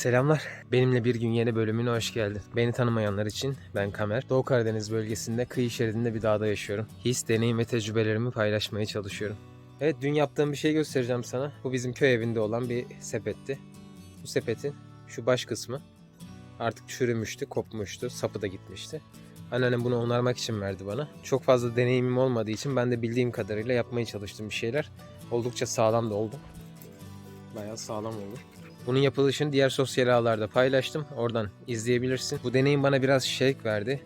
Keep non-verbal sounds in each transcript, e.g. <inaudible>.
Selamlar. Benimle bir gün yeni bölümüne hoş geldin. Beni tanımayanlar için ben Kamer. Doğu Karadeniz bölgesinde kıyı şeridinde bir dağda yaşıyorum. His, deneyim ve tecrübelerimi paylaşmaya çalışıyorum. Evet dün yaptığım bir şey göstereceğim sana. Bu bizim köy evinde olan bir sepetti. Bu sepetin şu baş kısmı artık çürümüştü, kopmuştu, sapı da gitmişti. Anneannem bunu onarmak için verdi bana. Çok fazla deneyimim olmadığı için ben de bildiğim kadarıyla yapmaya çalıştığım bir şeyler. Oldukça sağlam da oldu. Bayağı sağlam oldu. Bunun yapılışını diğer sosyal ağlarda paylaştım. Oradan izleyebilirsin. Bu deneyim bana biraz şevk verdi.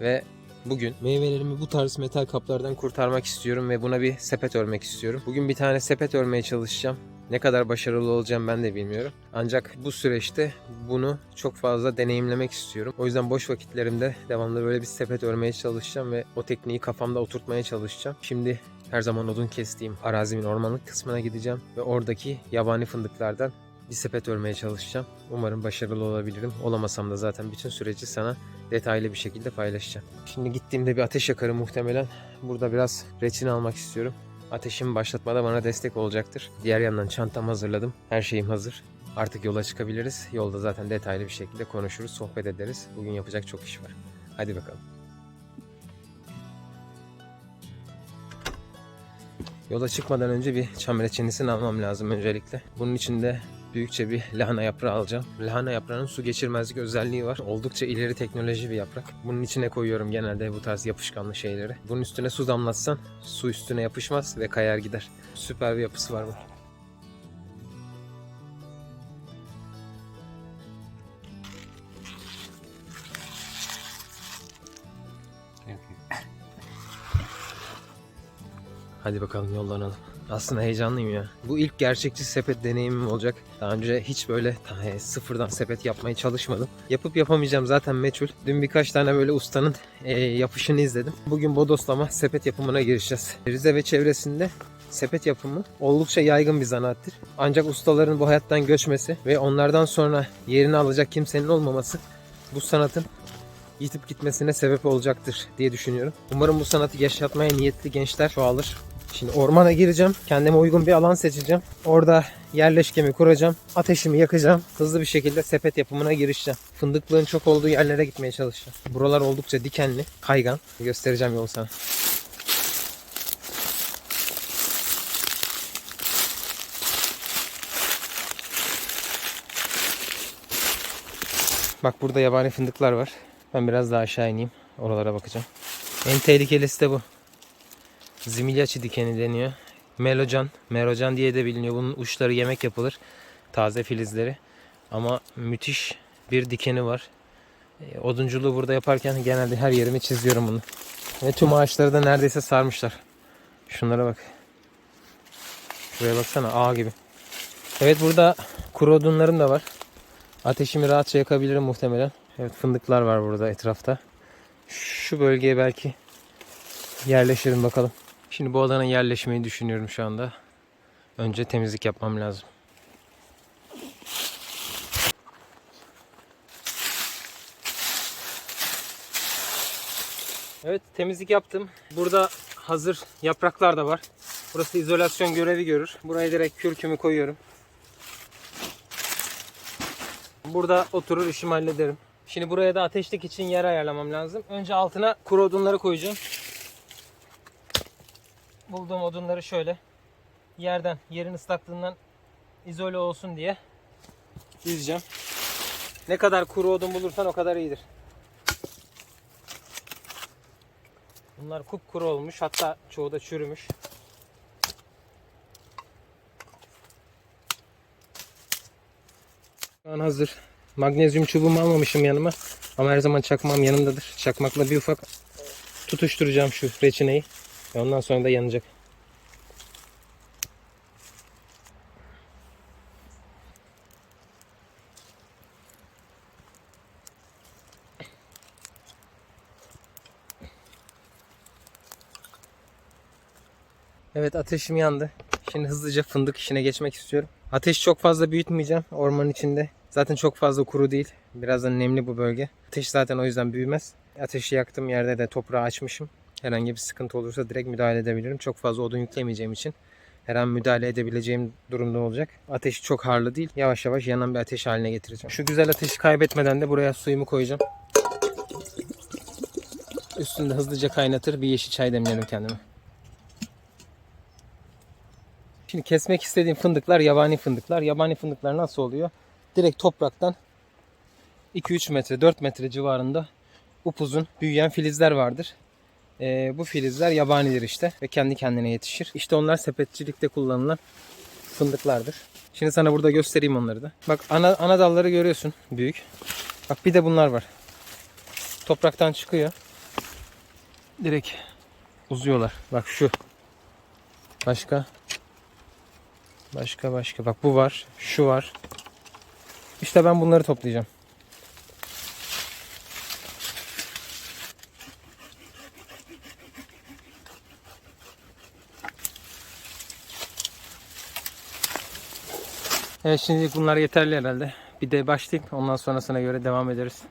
Ve bugün meyvelerimi bu tarz metal kaplardan kurtarmak istiyorum ve buna bir sepet örmek istiyorum. Bugün bir tane sepet örmeye çalışacağım. Ne kadar başarılı olacağım ben de bilmiyorum. Ancak bu süreçte bunu çok fazla deneyimlemek istiyorum. O yüzden boş vakitlerimde devamlı böyle bir sepet örmeye çalışacağım ve o tekniği kafamda oturtmaya çalışacağım. Şimdi her zaman odun kestiğim arazimin ormanlık kısmına gideceğim ve oradaki yabani fındıklardan bir sepet örmeye çalışacağım. Umarım başarılı olabilirim. Olamasam da zaten bütün süreci sana detaylı bir şekilde paylaşacağım. Şimdi gittiğimde bir ateş yakarım muhtemelen. Burada biraz reçin almak istiyorum. Ateşimi başlatmada bana destek olacaktır. Diğer yandan çantam hazırladım. Her şeyim hazır. Artık yola çıkabiliriz. Yolda zaten detaylı bir şekilde konuşuruz, sohbet ederiz. Bugün yapacak çok iş var. Hadi bakalım. Yola çıkmadan önce bir çam reçinisini almam lazım öncelikle. Bunun için de büyükçe bir lahana yaprağı alacağım. Lahana yaprağının su geçirmezlik özelliği var. Oldukça ileri teknoloji bir yaprak. Bunun içine koyuyorum genelde bu tarz yapışkanlı şeyleri. Bunun üstüne su damlatsan su üstüne yapışmaz ve kayar gider. Süper bir yapısı var bu. Hadi bakalım yollanalım. Aslında heyecanlıyım ya. Bu ilk gerçekçi sepet deneyimim olacak. Daha önce hiç böyle sıfırdan sepet yapmaya çalışmadım. Yapıp yapamayacağım zaten meçhul. Dün birkaç tane böyle ustanın e, yapışını izledim. Bugün bodoslama sepet yapımına girişeceğiz. Rize ve çevresinde sepet yapımı oldukça yaygın bir zanaattir. Ancak ustaların bu hayattan göçmesi ve onlardan sonra yerini alacak kimsenin olmaması bu sanatın yitip gitmesine sebep olacaktır diye düşünüyorum. Umarım bu sanatı yaşatmaya niyetli gençler çoğalır. Şimdi ormana gireceğim. Kendime uygun bir alan seçeceğim. Orada yerleşkemi kuracağım. Ateşimi yakacağım. Hızlı bir şekilde sepet yapımına girişeceğim. Fındıklığın çok olduğu yerlere gitmeye çalışacağım. Buralar oldukça dikenli, kaygan. Göstereceğim yol sana. Bak burada yabani fındıklar var. Ben biraz daha aşağı ineyim. Oralara bakacağım. En tehlikelisi de bu. Zimilyaçı dikeni deniyor. Melocan, merocan diye de biliniyor. Bunun uçları yemek yapılır. Taze filizleri. Ama müthiş bir dikeni var. E, Odunculuğu burada yaparken genelde her yerimi çiziyorum bunu. Ve tüm ağaçları da neredeyse sarmışlar. Şunlara bak. Şuraya baksana ağ gibi. Evet burada kuru odunlarım da var. Ateşimi rahatça yakabilirim muhtemelen. Evet fındıklar var burada etrafta. Şu bölgeye belki yerleşirim bakalım. Şimdi bu alana yerleşmeyi düşünüyorum şu anda. Önce temizlik yapmam lazım. Evet temizlik yaptım. Burada hazır yapraklar da var. Burası izolasyon görevi görür. Buraya direkt kürkümü koyuyorum. Burada oturur işimi hallederim. Şimdi buraya da ateşlik için yer ayarlamam lazım. Önce altına kuru odunları koyacağım. Bulduğum odunları şöyle yerden, yerin ıslaklığından izole olsun diye dizeceğim. Ne kadar kuru odun bulursan o kadar iyidir. Bunlar kupkuru olmuş. Hatta çoğu da çürümüş. Şu an hazır. Magnezyum çubuğumu almamışım yanıma. Ama her zaman çakmam yanımdadır. Çakmakla bir ufak tutuşturacağım şu reçineyi. Ve ondan sonra da yanacak. Evet ateşim yandı. Şimdi hızlıca fındık işine geçmek istiyorum. Ateş çok fazla büyütmeyeceğim ormanın içinde. Zaten çok fazla kuru değil. Biraz da nemli bu bölge. Ateş zaten o yüzden büyümez. Ateşi yaktığım yerde de toprağı açmışım. Herhangi bir sıkıntı olursa direkt müdahale edebilirim. Çok fazla odun yüklemeyeceğim için Her an müdahale edebileceğim durumda olacak. Ateşi çok harlı değil. Yavaş yavaş yanan bir ateş haline getireceğim. Şu güzel ateşi kaybetmeden de buraya suyumu koyacağım. Üstünde hızlıca kaynatır bir yeşil çay demlerim kendime. Şimdi kesmek istediğim fındıklar yabani fındıklar. Yabani fındıklar nasıl oluyor? Direkt topraktan 2-3 metre 4 metre civarında upuzun büyüyen filizler vardır. Ee, bu filizler yabanidir işte ve kendi kendine yetişir. İşte onlar sepetçilikte kullanılan fındıklardır. Şimdi sana burada göstereyim onları da. Bak ana, ana dalları görüyorsun büyük. Bak bir de bunlar var. Topraktan çıkıyor. Direkt uzuyorlar. Bak şu. Başka. Başka başka. Bak bu var. Şu var. İşte ben bunları toplayacağım. Evet şimdi bunlar yeterli herhalde. Bir de başlayayım. Ondan sonrasına göre devam ederiz.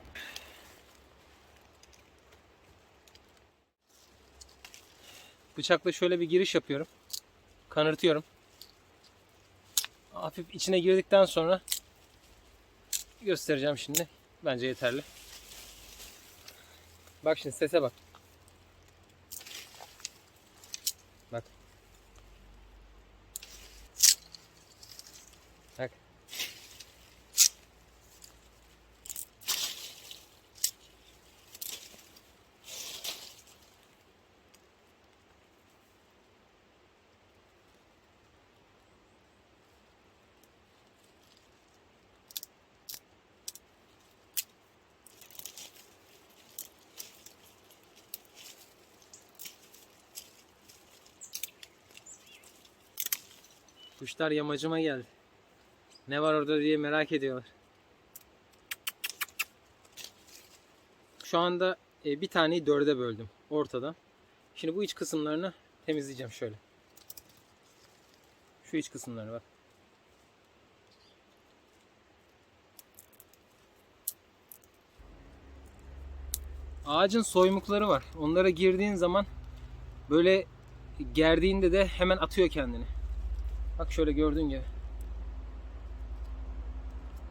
Bıçakla şöyle bir giriş yapıyorum. Kanırtıyorum. Hafif içine girdikten sonra göstereceğim şimdi. Bence yeterli. Bak şimdi sese bak. Bak. Kuşlar yamacıma geldi. Ne var orada diye merak ediyorlar. Şu anda e, bir taneyi dörde böldüm ortadan. Şimdi bu iç kısımlarını temizleyeceğim şöyle. Şu iç kısımlarını bak. Ağacın soymukları var. Onlara girdiğin zaman böyle gerdiğinde de hemen atıyor kendini. Bak şöyle gördüğün gibi.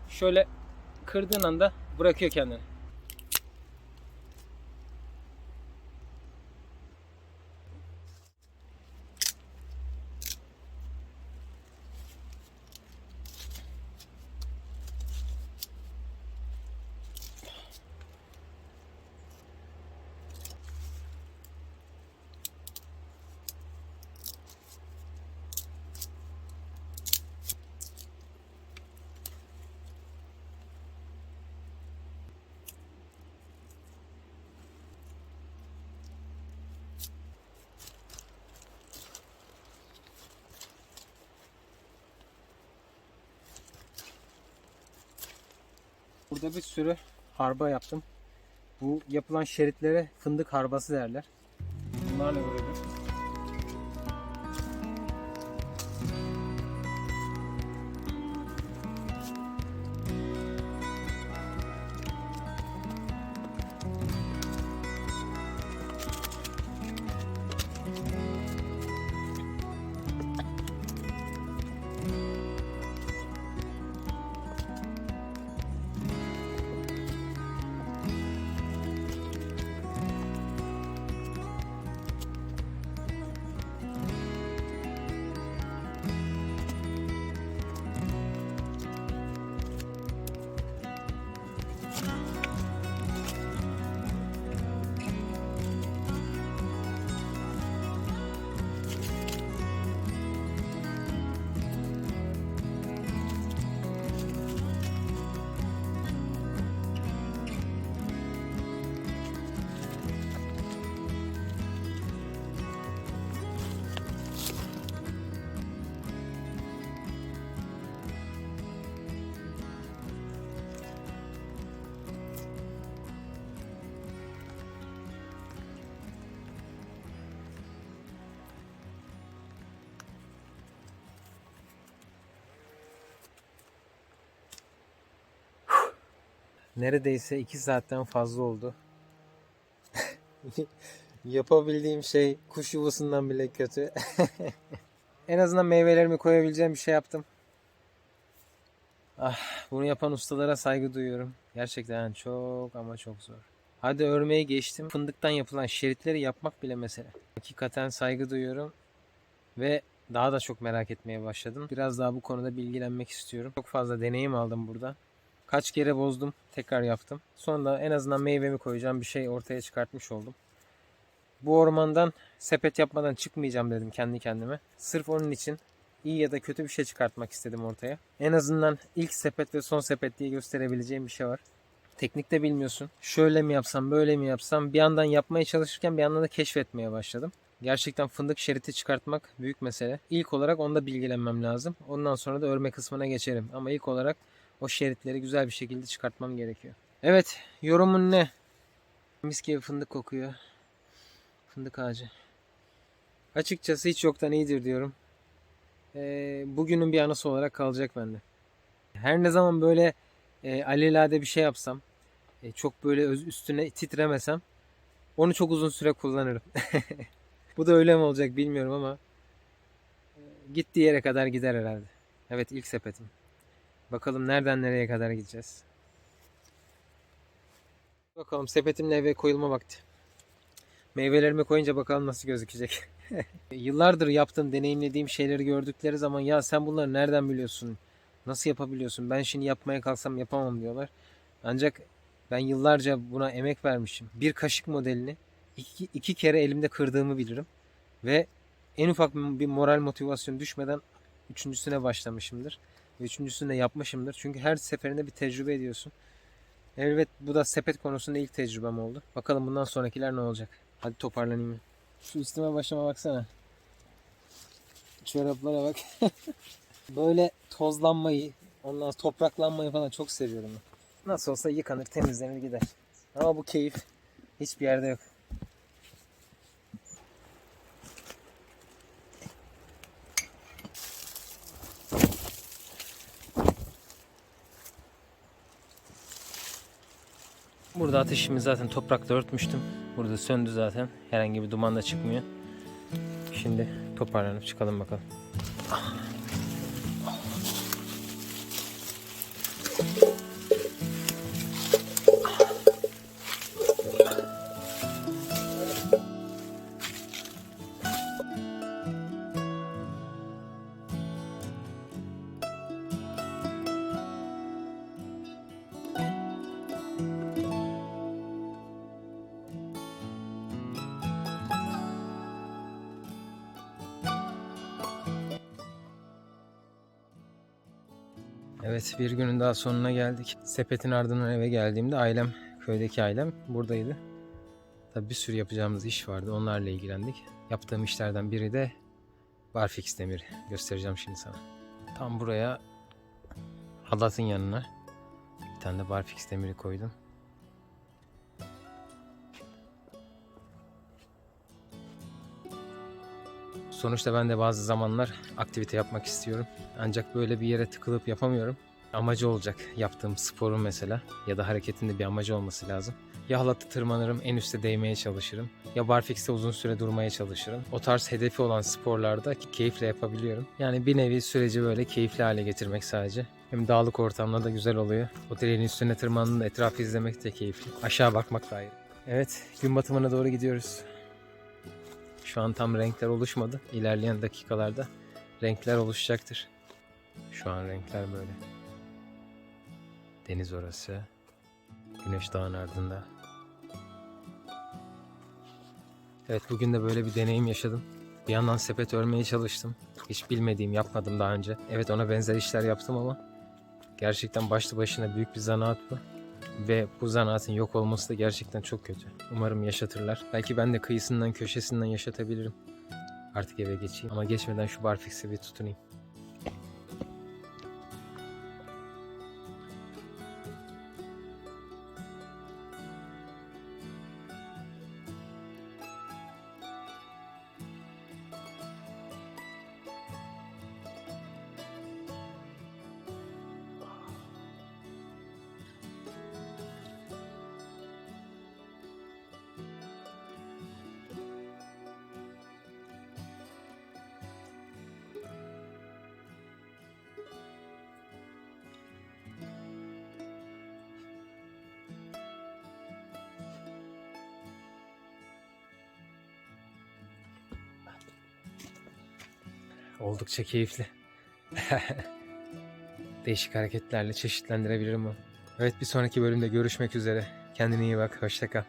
Şöyle kırdığın anda bırakıyor kendini. Burada bir sürü harba yaptım. Bu yapılan şeritlere fındık harbası derler. Bunlarla uğraşıyorum. Neredeyse 2 saatten fazla oldu. <laughs> Yapabildiğim şey kuş yuvasından bile kötü. <laughs> En azından meyvelerimi koyabileceğim bir şey yaptım. Ah, bunu yapan ustalara saygı duyuyorum. Gerçekten çok ama çok zor. Hadi örmeyi geçtim. Fındıktan yapılan şeritleri yapmak bile mesele. Hakikaten saygı duyuyorum. Ve daha da çok merak etmeye başladım. Biraz daha bu konuda bilgilenmek istiyorum. Çok fazla deneyim aldım burada. Kaç kere bozdum, tekrar yaptım. Sonra en azından meyvemi koyacağım bir şey ortaya çıkartmış oldum. Bu ormandan sepet yapmadan çıkmayacağım dedim kendi kendime. Sırf onun için iyi ya da kötü bir şey çıkartmak istedim ortaya. En azından ilk sepet ve son sepet diye gösterebileceğim bir şey var. Teknik de bilmiyorsun. Şöyle mi yapsam, böyle mi yapsam bir yandan yapmaya çalışırken bir yandan da keşfetmeye başladım. Gerçekten fındık şeriti çıkartmak büyük mesele. İlk olarak onda bilgilenmem lazım. Ondan sonra da örme kısmına geçerim. Ama ilk olarak o şeritleri güzel bir şekilde çıkartmam gerekiyor. Evet, yorumun ne? Mis gibi fındık kokuyor. Fındık ağacı. Açıkçası hiç yoktan iyidir diyorum. Ee, bugünün bir anısı olarak kalacak bende. Her ne zaman böyle e, alelade bir şey yapsam, e, çok böyle üstüne titremesem, onu çok uzun süre kullanırım. <laughs> Bu da öyle mi olacak bilmiyorum ama e, gittiği yere kadar gider herhalde. Evet ilk sepetim. Bakalım nereden nereye kadar gideceğiz. Bakalım sepetimle eve koyulma vakti. Meyvelerimi koyunca bakalım nasıl gözükecek. <laughs> Yıllardır yaptığım, deneyimlediğim şeyleri gördükleri zaman ya sen bunları nereden biliyorsun? Nasıl yapabiliyorsun? Ben şimdi yapmaya kalksam yapamam diyorlar. Ancak ben yıllarca buna emek vermişim. Bir kaşık modelini iki, iki kere elimde kırdığımı bilirim. Ve en ufak bir moral motivasyon düşmeden üçüncüsüne başlamışımdır. Üçüncüsünü de yapmışımdır. Çünkü her seferinde bir tecrübe ediyorsun. Evet bu da sepet konusunda ilk tecrübem oldu. Bakalım bundan sonrakiler ne olacak. Hadi toparlanayım. Şu üstüme başıma baksana. Çoraplara bak. <laughs> Böyle tozlanmayı, ondan topraklanmayı falan çok seviyorum. Nasıl olsa yıkanır, temizlenir gider. Ama bu keyif hiçbir yerde yok. Burada ateşimi zaten toprakla örtmüştüm. Burada söndü zaten. Herhangi bir duman da çıkmıyor. Şimdi toparlanıp çıkalım bakalım. Evet bir günün daha sonuna geldik. Sepetin ardından eve geldiğimde ailem, köydeki ailem buradaydı. Tabi bir sürü yapacağımız iş vardı. Onlarla ilgilendik. Yaptığım işlerden biri de barfix demiri. Göstereceğim şimdi sana. Tam buraya halatın yanına bir tane de barfix demiri koydum. Sonuçta ben de bazı zamanlar aktivite yapmak istiyorum. Ancak böyle bir yere tıkılıp yapamıyorum. Amacı olacak yaptığım sporun mesela ya da hareketinde bir amacı olması lazım. Ya halatı tırmanırım en üste değmeye çalışırım. Ya barfix'te uzun süre durmaya çalışırım. O tarz hedefi olan sporlarda keyifle yapabiliyorum. Yani bir nevi süreci böyle keyifli hale getirmek sadece. Hem dağlık ortamda da güzel oluyor. O direğin üstüne tırmandığında etrafı izlemek de keyifli. Aşağı bakmak da ayrı. Evet gün batımına doğru gidiyoruz. Şu an tam renkler oluşmadı. İlerleyen dakikalarda renkler oluşacaktır. Şu an renkler böyle. Deniz orası. Güneş dağın ardında. Evet bugün de böyle bir deneyim yaşadım. Bir yandan sepet örmeye çalıştım. Hiç bilmediğim, yapmadım daha önce. Evet ona benzer işler yaptım ama gerçekten başlı başına büyük bir zanaat bu. Ve bu zanaatın yok olması da gerçekten çok kötü. Umarım yaşatırlar. Belki ben de kıyısından köşesinden yaşatabilirim. Artık eve geçeyim. Ama geçmeden şu barfix'i bir tutunayım. Oldukça keyifli. <laughs> Değişik hareketlerle çeşitlendirebilirim onu. Evet bir sonraki bölümde görüşmek üzere. Kendine iyi bak. Hoşça kal.